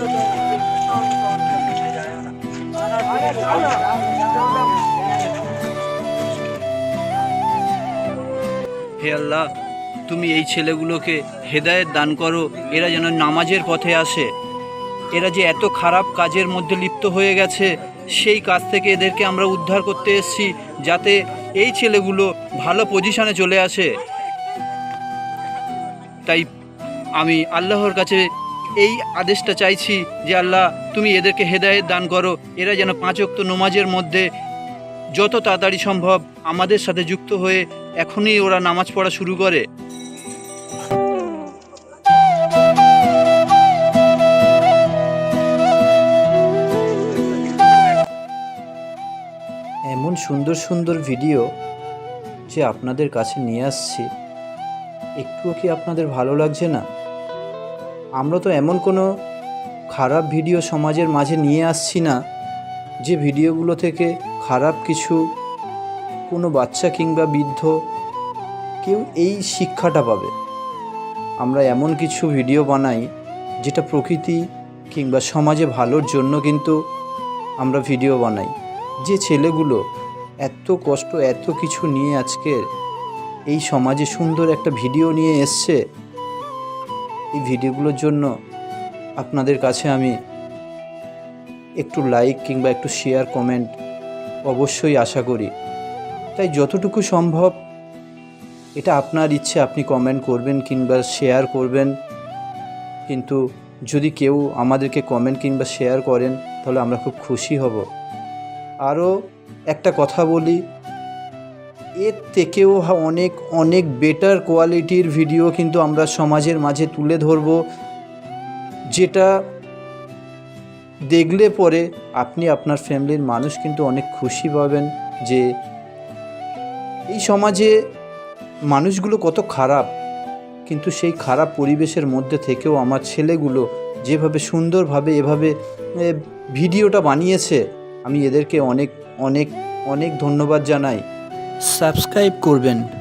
হে আল্লাহ, তুমি এই ছেলেগুলোকে হেদায়েত দান করো, এরা যেন নামাজের পথে আসে। এরা যে এত খারাপ কাজের মধ্যে লিপ্ত হয়ে গেছে, সেই কাজ থেকে এদেরকে আমরা উদ্ধার করতে এসেছি, যাতে এই ছেলেগুলো ভালো পজিশনে চলে আসে। তাই আমি আল্লাহর কাছে এই আদেশটা চাইছি যে আল্লাহ, তুমি এদেরকে হেদায়েত দান করো। এরা যেন পাঁচ ওয়াক্ত নমাজের মধ্যে যত তাড়াতাড়ি সম্ভব আমাদের সাথে যুক্ত হয়ে এখনই ওরা নামাজ পড়া শুরু করে। এমন সুন্দর সুন্দর ভিডিও যে আপনাদের কাছে নিয়ে আসছি। একটুও কি আপনাদের ভালো লাগছে না? আমরা তো এমন কোনো খারাপ ভিডিও সমাজের মাঝে নিয়ে আসছি না যে ভিডিওগুলো থেকে খারাপ কিছু কোনো বাচ্চা কিংবা বৃদ্ধ কেউ এই শিক্ষাটা পাবে। আমরা এমন কিছু ভিডিও বানাই যেটা প্রকৃতি কিংবা সমাজে ভালোর জন্য কিন্তু আমরা ভিডিও বানাই। যে ছেলেগুলো এত কষ্ট, এত কিছু নিয়ে আজকের এই সমাজে সুন্দর একটা ভিডিও নিয়ে এসছে এই ভিডিওগুলোর জন্য আপনাদের কাছে আমি একটু লাইক কিংবা একটু শেয়ার কমেন্ট অবশ্যই আশা করি। তাই যতটুকু সম্ভব এটা আপনার ইচ্ছে, আপনি কমেন্ট করবেন কিংবা শেয়ার করবেন। কিন্তু যদি কেউ আমাদেরকে কমেন্ট কিংবা শেয়ার করেন, তাহলে আমরা খুব খুশি হব। আরও একটা কথা বলি এর থেকেও অনেক অনেক বেটার কোয়ালিটির ভিডিও কিন্তু আমরা সমাজের মাঝে তুলে ধরব। যেটা দেখলে পরে আপনি আপনার ফ্যামিলির মানুষ কিন্তু অনেক খুশি পাবেন যে এই সমাজে মানুষগুলো কত খারাপ, কিন্তু সেই খারাপ পরিবেশের মধ্যে থেকেও আমার ছেলেগুলো যেভাবে সুন্দরভাবে, এভাবে ভিডিওটা বানিয়েছে, আমি এদেরকে অনেক অনেক অনেক ধন্যবাদ জানাই। সাবস্ক্রাইব করবেন।